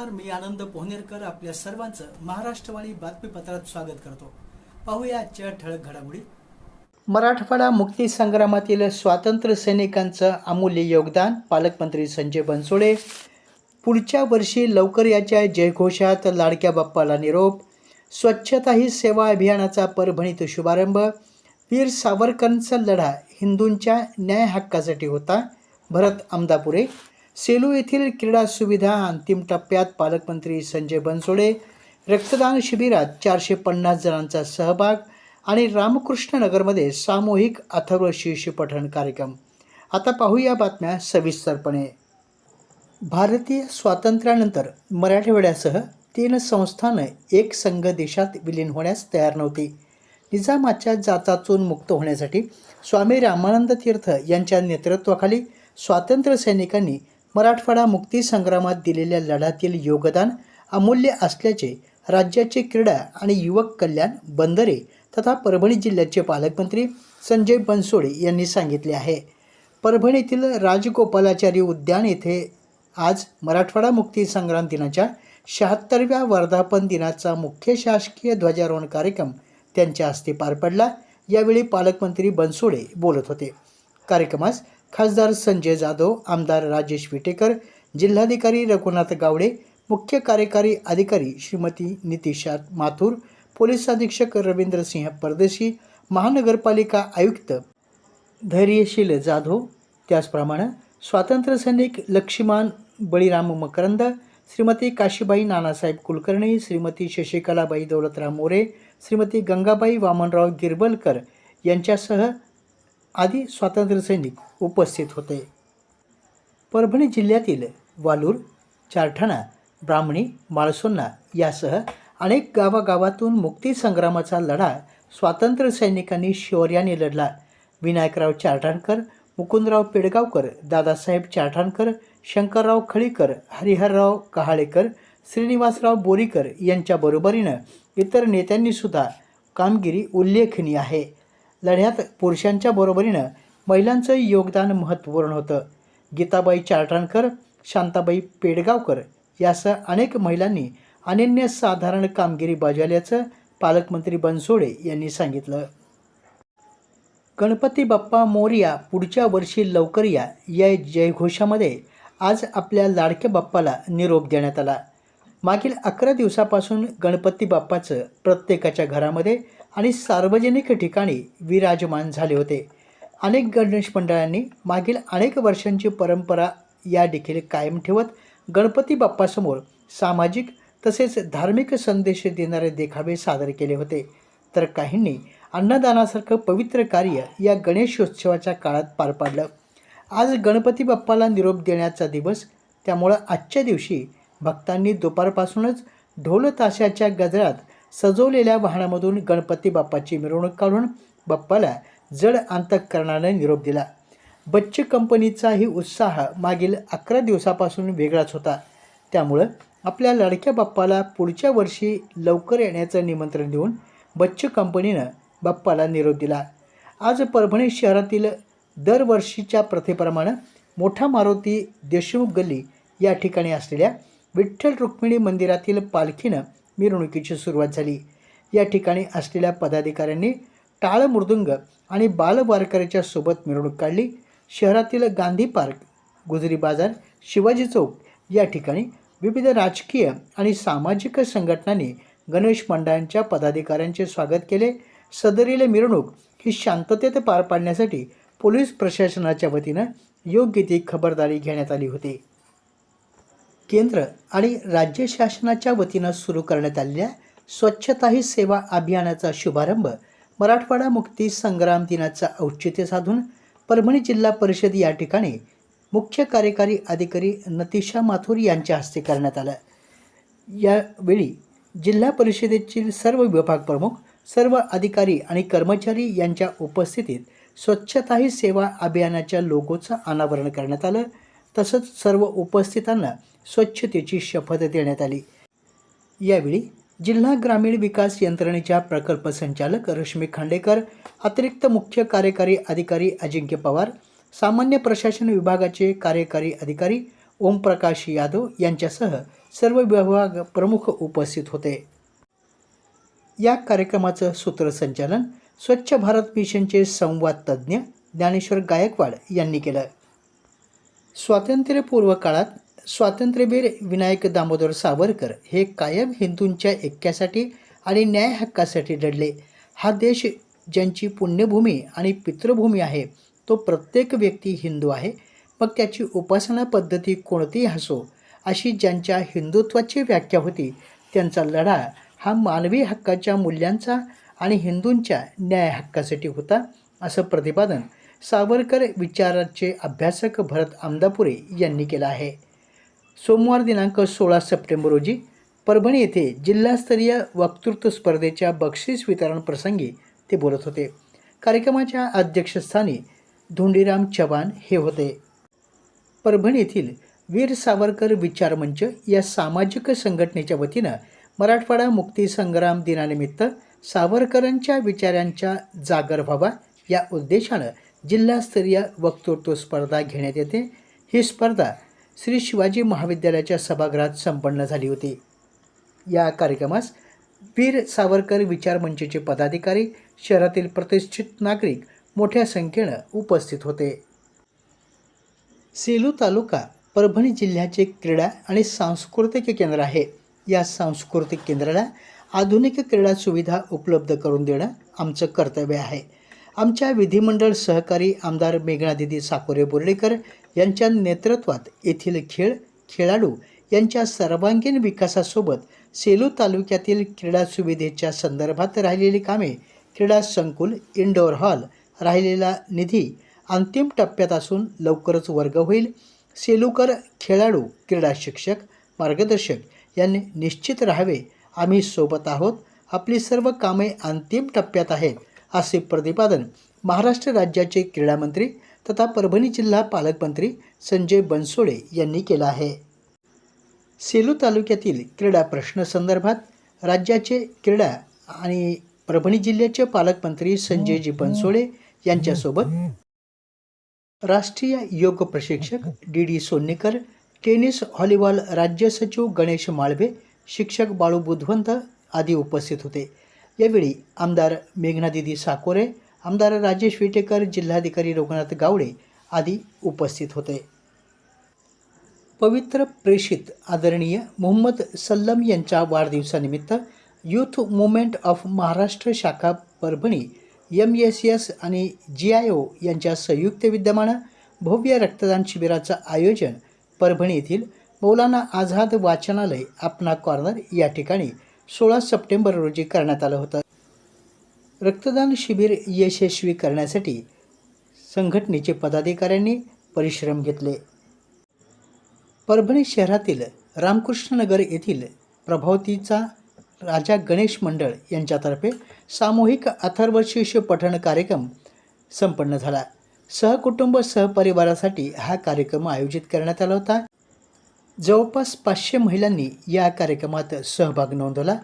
नमस्कार मी आनंद पोहनेरकर आपल्या सर्वांचं महाराष्ट्रवाणी बातमीपत्रात स्वागत करतो. पाहूया आजच्या ठळक घडामोडी. मराठवाडा मुक्ती संग्रामातील स्वातंत्र्य सैनिकांचं अमूल्य योगदान पालकमंत्री संजय बनसोडे. पुढच्या वर्षी लवकर याच्या जयघोषात लाडक्या बाप्पाला निरोप. स्वच्छता ही सेवा अभियानाचा परभणीत शुभारंभ. वीर सावरकरांचा लढा हिंदूंच्या न्याय हक्कासाठी होता. भरत अमदापुरे सेलू येथील क्रीडा सुविधा अंतिम टप्प्यात पालकमंत्री संजय बनसोडे रक्तदान शिबिरात चारशे पन्नास जणांचा सहभाग आणि रामकृष्ण नगरमध्ये सामूहिक अथर्व शीर्ष पठण कार्यक्रम. आता पाहूया बातम्या सविस्तरपणे. भारतीय स्वातंत्र्यानंतर मराठवाड्यासह तीन संस्थानं एक संघ देशात विलीन होण्यास तयार नव्हती. निजामाच्या जाचातून मुक्त होण्यासाठी स्वामी रामानंद तीर्थ यांच्या नेतृत्वाखाली स्वातंत्र्य सैनिकांनी मराठवाडा मुक्तीसंग्रामात दिलेल्या लढ्यातील योगदान अमूल्य असल्याचे राज्याचे क्रीडा आणि युवक कल्याण बंदरे तथा परभणी जिल्ह्याचे पालकमंत्री संजय बनसोडे यांनी सांगितले आहे. परभणीतील राजगोपालाचारी उद्यान येथे आज मराठवाडा मुक्ती संग्राम दिनाच्या शहात्तरव्या वर्धापन दिनाचा मुख्य शासकीय ध्वजारोहण कार्यक्रम त्यांच्या हस्ते पार पडला. यावेळी पालकमंत्री बनसोडे बोलत होते. कार्यक्रमास खासदार संजय जाधव आमदार राजेश विटेकर जिल्हाधिकारी रघुनाथ गावडे मुख्य कार्यकारी अधिकारी श्रीमती नितिशा माथुर पोलीस अधीक्षक रवींद्रसिंह परदेशी महानगरपालिका आयुक्त धैर्यशील जाधव त्याचप्रमाणे स्वातंत्र्य सैनिक लक्ष्मण बळीराम मकरंद श्रीमती काशीबाई नानासाहेब कुलकर्णी श्रीमती शशिकलाबाई दौलतराव मोरे श्रीमती गंगाबाई वामनराव गिरबलकर यांच्यासह आदी स्वातंत्र्यसैनिक उपस्थित होते. परभणी जिल्ह्यातील वालूर चारठाणा ब्राह्मणी माळसोन्ना यासह अनेक गावागावातून मुक्तीसंग्रामाचा लढा स्वातंत्र्य सैनिकांनी शौर्याने लढला. विनायकराव चारठाणकर मुकुंदराव पेडगावकर दादासाहेब चारठाणकर शंकरराव खळीकर हरिहरराव कहाळेकर श्रीनिवासराव बोरीकर यांच्या बरोबरीनं इतर नेत्यांनीसुद्धा कामगिरी उल्लेखनीय आहे. लढ्यात पुरुषांच्या बरोबरीनं महिलांचं योगदान महत्त्वपूर्ण होतं. गीताबाई चारठाणकर शांताबाई पेडगावकर यासह अनेक महिलांनी अनन्यसाधारण कामगिरी बजावल्याचं पालकमंत्री बनसोडे यांनी सांगितलं. गणपती बाप्पा मोरिया पुढच्या वर्षी लवकर या या जयघोषामध्ये आज आपल्या लाडक्या बाप्पाला निरोप देण्यात आला. मागील अकरा दिवसापासून गणपती बाप्पाचं प्रत्येकाच्या घरामध्ये आणि सार्वजनिक ठिकाणी विराजमान झाले होते. अनेक गणेश मंडळांनी मागील अनेक वर्षांची परंपरा या देखील कायम ठेवत गणपती बाप्पासमोर सामाजिक तसेच धार्मिक संदेश देणारे देखावे सादर केले होते. तर काहींनी अन्नदानासारखं पवित्र कार्य या गणेशोत्सवाच्या काळात पार पाडलं. आज गणपती बाप्पाला निरोप देण्याचा दिवस त्यामुळं आजच्या दिवशी भक्तांनी दुपारपासूनच ढोलताशाच्या गजरात सजवलेल्या वाहनामधून गणपती बाप्पाची मिरवणूक काढून बाप्पाला जड अंतकरणाने निरोप दिला. बच्चू कंपनीचाही उत्साह मागील अकरा दिवसापासून वेगळाच होता. त्यामुळं आपल्या लाडक्या बाप्पाला पुढच्या वर्षी लवकर येण्याचं निमंत्रण देऊन बच्चू कंपनीनं बाप्पाला निरोप दिला. आज परभणी शहरातील दरवर्षीच्या प्रथेप्रमाणे मोठा मारुती देशमुख गल्ली या ठिकाणी असलेल्या विठ्ठल रुक्मिणी मंदिरातील पालखीनं मिरवणुकीची सुरुवात झाली. या ठिकाणी असलेल्या पदाधिकाऱ्यांनी टाळ मृदुंग आणि बालवारकऱ्याच्या सोबत मिरवणूक काढली. शहरातील गांधी पार्क गुजरी बाजार शिवाजी चौक या ठिकाणी विविध राजकीय आणि सामाजिक संघटनांनी गणेश मंडळांच्या पदाधिकाऱ्यांचे स्वागत केले. सदरील मिरवणूक ही शांततेत पार पाडण्यासाठी पोलीस प्रशासनाच्या वतीनं योग्य ती खबरदारी घेण्यात आली होती. केंद्र आणि राज्य शासनाच्या वतीनं सुरू करण्यात आलेल्या स्वच्छता ही सेवा अभियानाचा शुभारंभ मराठवाडा मुक्ती संग्राम दिनाचं औचित्य साधून परभणी जिल्हा परिषद या ठिकाणी मुख्य कार्यकारी अधिकारी नतिशा माथुर यांच्या हस्ते करण्यात आलं. यावेळी जिल्हा परिषदेतील सर्व विभाग प्रमुख सर्व अधिकारी आणि कर्मचारी यांच्या उपस्थितीत स्वच्छता ही सेवा अभियानाच्या लोगोचं अनावरण करण्यात आलं. तसंच सर्व उपस्थितांना स्वच्छतेची शपथ देण्यात आली. यावेळी जिल्हा ग्रामीण विकास यंत्रणेच्या प्रकल्प संचालक रश्मी खांडेकर अतिरिक्त मुख्य कार्यकारी अधिकारी अजिंक्य पवार सामान्य प्रशासन विभागाचे कार्यकारी अधिकारी ओमप्रकाश यादव यांच्यासह सर्व विभाग प्रमुख उपस्थित होते. या कार्यक्रमाचं सूत्रसंचालन स्वच्छ भारत मिशनचे संवाद तज्ज्ञ ज्ञानेश्वर गायकवाड यांनी केलं. स्वातंत्र्यपूर्व काळात स्वातंत्र्यवीर विनायक दामोदर सावरकर हे कायम हिंदूंच्या ऐक्यासाठी आणि न्याय हक्कासाठी लढले. हा देश ज्यांची पुण्यभूमी आणि पितृभूमी आहे तो प्रत्येक व्यक्ती हिंदू आहे. मग त्याची उपासना पद्धती कोणतीही असो अशी ज्यांच्या हिंदुत्वाची व्याख्या होती त्यांचा लढा हा मानवी हक्काच्या मूल्यांचा आणि हिंदूंच्या न्याय हक्कासाठी होता असं प्रतिपादन सावरकर विचाराचे अभ्यासक भरत आमदापुरे यांनी केलं आहे. सोमवार दिनांक सोळा सप्टेंबर रोजी परभणी येथे जिल्हास्तरीय वक्तृत्व स्पर्धेच्या बक्षीस वितरण प्रसंगी ते बोलत होते. कार्यक्रमाच्या अध्यक्षस्थानी धोंडीराम चव्हाण हे होते. परभणी येथील वीर सावरकर विचार मंच या सामाजिक संघटनेच्या वतीनं मराठवाडा मुक्तीसंग्राम दिनानिमित्त सावरकरांच्या विचारांच्या जागर व्हावा या उद्देशानं जिल्हास्तरीय वक्तृत्व स्पर्धा घेण्यात येते. ही स्पर्धा श्री शिवाजी महाविद्यालयाच्या सभागृहात संपन्न झाली होती. या कार्यक्रमास वीर सावरकर विचार मंचचे पदाधिकारी शहरातील प्रतिष्ठित नागरिक मोठ्या संख्येनं उपस्थित होते. सेलू तालुका परभणी जिल्ह्याचे क्रीडा आणि सांस्कृतिक केंद्र आहे. या सांस्कृतिक केंद्राला आधुनिक क्रीडा सुविधा उपलब्ध करून देणं आमचं कर्तव्य आहे. आमच्या विधिमंडळ सहकारी आमदार मेघनादिदी साकोरे बोर्डेकर यांच्या नेतृत्वात येथील खेळ खेळाडू यांच्या सर्वांगीण विकासासोबत सेलू तालुक्यातील क्रीडा सुविधेच्या संदर्भात राहिलेली कामे क्रीडा संकुल इंडोर हॉल राहिलेला निधी अंतिम टप्प्यात असून लवकरच वर्ग होईल. सेलूकर खेळाडू क्रीडा शिक्षक मार्गदर्शक यांनी निश्चित राहावे. आम्ही सोबत आहोत. आपली सर्व कामे अंतिम टप्प्यात आहेत. असे प्रतिपादन महाराष्ट्र राज्याचे क्रीडा मंत्री तथा परभणी जिल्हा पालकमंत्री संजय बनसोडे यांनी केलं आहे. सेलू तालुक्यातील क्रीडा प्रश्नसंदर्भात राज्याचे क्रीडा आणि परभणी जिल्ह्याचे पालकमंत्री संजयजी बनसोडे यांच्यासोबत राष्ट्रीय योग प्रशिक्षक D D Sonnekar tennis volleyball राज्य सचिव गणेश माळवे शिक्षक बाळू बुधवंत आदी उपस्थित होते. यावेळी आमदार मेघनादिदी साकोरे आमदार राजेश विटेकर जिल्हाधिकारी रघुनाथ गावडे आदी उपस्थित होते. पवित्र प्रेषित आदरणीय मोहम्मद सल्लम यांच्या वाढदिवसानिमित्त यूथ मुवमेंट ऑफ महाराष्ट्र शाखा परभणी एम एस एस आणि जी आय ओ यांच्या संयुक्त विद्यमानं भव्य रक्तदान शिबिराचं आयोजन परभणी येथील मौलाना आझाद वाचनालय आपना कॉर्नर या ठिकाणी सोळा सप्टेंबर रोजी करण्यात आलं होतं. रक्तदान शिबिर यशस्वी करण्यासाठी संघटनेचे पदाधिकाऱ्यांनी परिश्रम घेतले. परभणी शहरातील रामकृष्णनगर येथील प्रभावतीचा राजा गणेश मंडळ यांच्यातर्फे सामूहिक अथर्वशीर्ष पठण कार्यक्रम संपन्न झाला. सहकुटुंब सहपरिवारासाठी हा कार्यक्रम आयोजित करण्यात आला होता. जवळपास पाचशे महिलांनी या कार्यक्रमात सहभाग नोंदवला.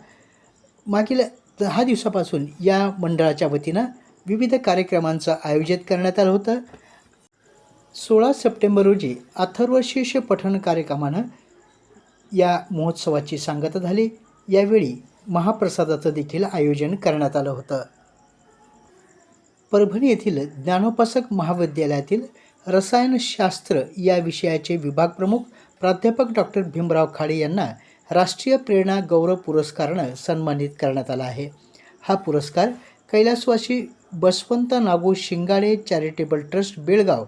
मागील दहा दिवसापासून या मंडळाच्या वतीनं विविध कार्यक्रमांचं आयोजित करण्यात आलं होतं. सोळा सप्टेंबर रोजी अथर्वशीर्ष पठण कार्यक्रमानं या महोत्सवाची सांगता झाली. यावेळी महाप्रसादाचं देखील आयोजन करण्यात आलं होतं. परभणी येथील ज्ञानोपासक महाविद्यालयातील रसायनशास्त्र या विषयाचे विभाग प्रमुख प्राध्यापक डॉक्टर भीमराव खाडे यांना राष्ट्रीय प्रेरणा गौरव पुरस्कारानं सन्मानित करण्यात आला आहे. हा पुरस्कार कैलासवासी बसवंत नागू शिंगाडे चॅरिटेबल ट्रस्ट बेळगाव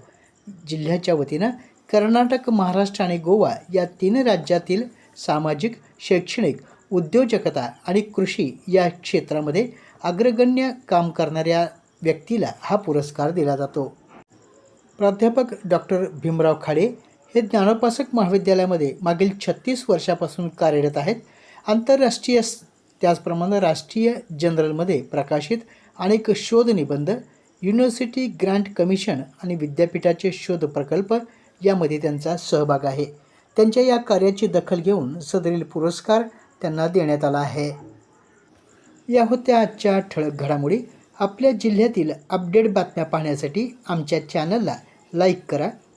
जिल्ह्याच्या वतीनं कर्नाटक महाराष्ट्र आणि गोवा या तीन राज्यातील सामाजिक शैक्षणिक उद्योजकता आणि कृषी या क्षेत्रामध्ये अग्रगण्य काम करणाऱ्या व्यक्तीला हा पुरस्कार दिला जातो. प्राध्यापक डॉक्टर भीमराव खाडे हे ज्ञानोपासक महाविद्यालयामध्ये मागील छत्तीस वर्षापासून कार्यरत आहेत. आंतरराष्ट्रीय त्याचप्रमाणे राष्ट्रीय जनरलमध्ये प्रकाशित अनेक शोध निबंध युनिव्हर्सिटी ग्रँट कमिशन आणि विद्यापीठाचे शोध प्रकल्प यामध्ये त्यांचा सहभाग आहे. त्यांच्या या कार्याची दखल घेऊन सदरील पुरस्कार त्यांना देण्यात आला आहे. या होत्या आजच्या ठळक घडामोडी. आपल्या जिल्ह्यातील अपडेट बातम्या पाहण्यासाठी आमच्या चॅनलला लाईक करा